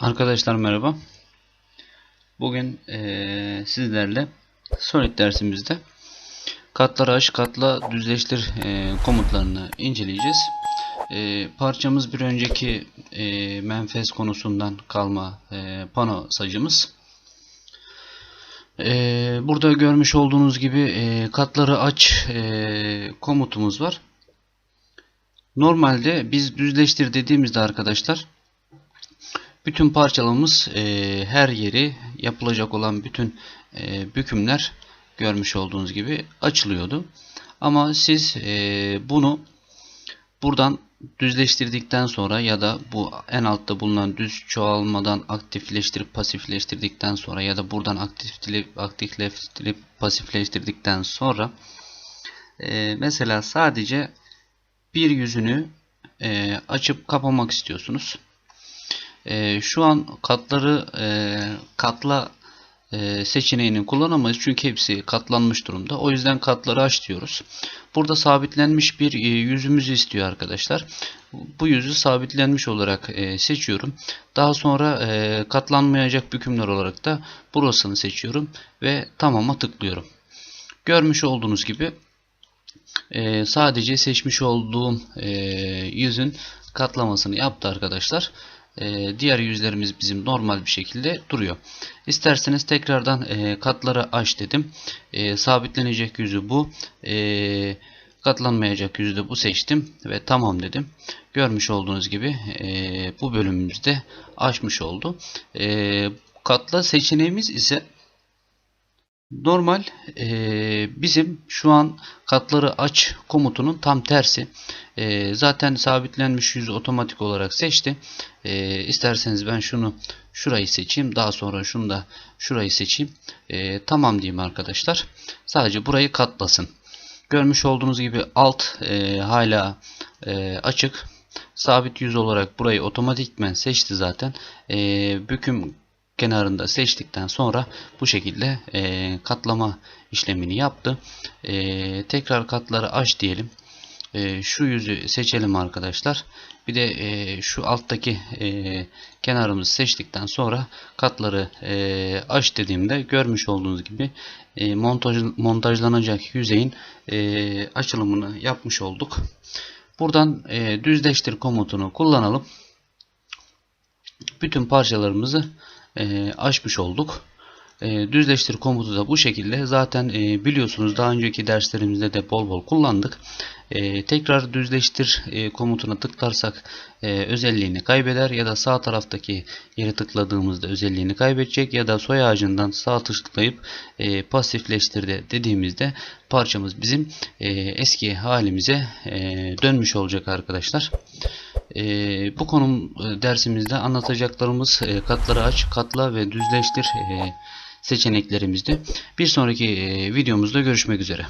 Arkadaşlar merhaba. Bugün eee, sizlerle Solid dersimizde katları aç, katla düzleştir eee, komutlarını inceleyeceğiz. Eee, parçamız bir önceki eee, menfez konusundan kalma eee, pano sacımız. Eee, burada görmüş olduğunuz gibi eee, katları aç eee, komutumuz var. Normalde biz düzleştir dediğimizde arkadaşlar bütün parçalamamız e, her yeri yapılacak olan bütün e, bükümler görmüş olduğunuz gibi açılıyordu. Ama siz e, bunu buradan düzleştirdikten sonra ya da bu en altta bulunan düz çoğalmadan aktifleştirip pasifleştirdikten sonra ya da buradan aktifleştirip, aktifleştirip pasifleştirdikten sonra e, mesela sadece bir yüzünü e, açıp kapamak istiyorsunuz. E, şu an katları e, katla e, seçeneğini kullanamayız çünkü hepsi katlanmış durumda. O yüzden katları aç diyoruz. Burada sabitlenmiş bir e, yüzümüzü istiyor arkadaşlar. Bu yüzü sabitlenmiş olarak e, seçiyorum. Daha sonra e, katlanmayacak bükümler olarak da burasını seçiyorum ve tamama tıklıyorum. Görmüş olduğunuz gibi e, sadece seçmiş olduğum e, yüzün katlamasını yaptı arkadaşlar. E, diğer yüzlerimiz bizim normal bir şekilde duruyor. İsterseniz tekrardan e, katları aç dedim. E, sabitlenecek yüzü bu. E, katlanmayacak yüzü de bu seçtim ve tamam dedim. Görmüş olduğunuz gibi e, bu bölümümüzde açmış oldu. Katla seçeneğimiz ise Normal e, bizim şu an katları aç komutunun tam tersi. E, zaten sabitlenmiş yüzü otomatik olarak seçti. E, isterseniz ben şunu şurayı seçeyim. Daha sonra şunu da şurayı seçeyim. E, tamam diyeyim arkadaşlar. Sadece burayı katlasın. Görmüş olduğunuz gibi alt e, hala e, açık. Sabit yüz olarak burayı otomatikmen seçti zaten. E, büküm kenarında seçtikten sonra bu şekilde e, katlama işlemini yaptı. E, tekrar katları aç diyelim. E, şu yüzü seçelim arkadaşlar. Bir de e, şu alttaki e, kenarımızı seçtikten sonra katları e, aç dediğimde görmüş olduğunuz gibi e, montaj, montajlanacak yüzeyin e, açılımını yapmış olduk. Buradan e, düzleştir komutunu kullanalım. Bütün parçalarımızı e, açmış olduk. E, düzleştir komutu da bu şekilde. Zaten e, biliyorsunuz daha önceki derslerimizde de bol bol kullandık. E, tekrar düzleştir e, komutuna tıklarsak e, özelliğini kaybeder ya da sağ taraftaki yere tıkladığımızda özelliğini kaybedecek ya da soy ağacından sağ tıklayıp e, pasifleştir de dediğimizde parçamız bizim e, eski halimize e, dönmüş olacak arkadaşlar. E, bu konum e, dersimizde anlatacaklarımız e, katları aç, katla ve düzleştir e, seçeneklerimizdi. Bir sonraki e, videomuzda görüşmek üzere.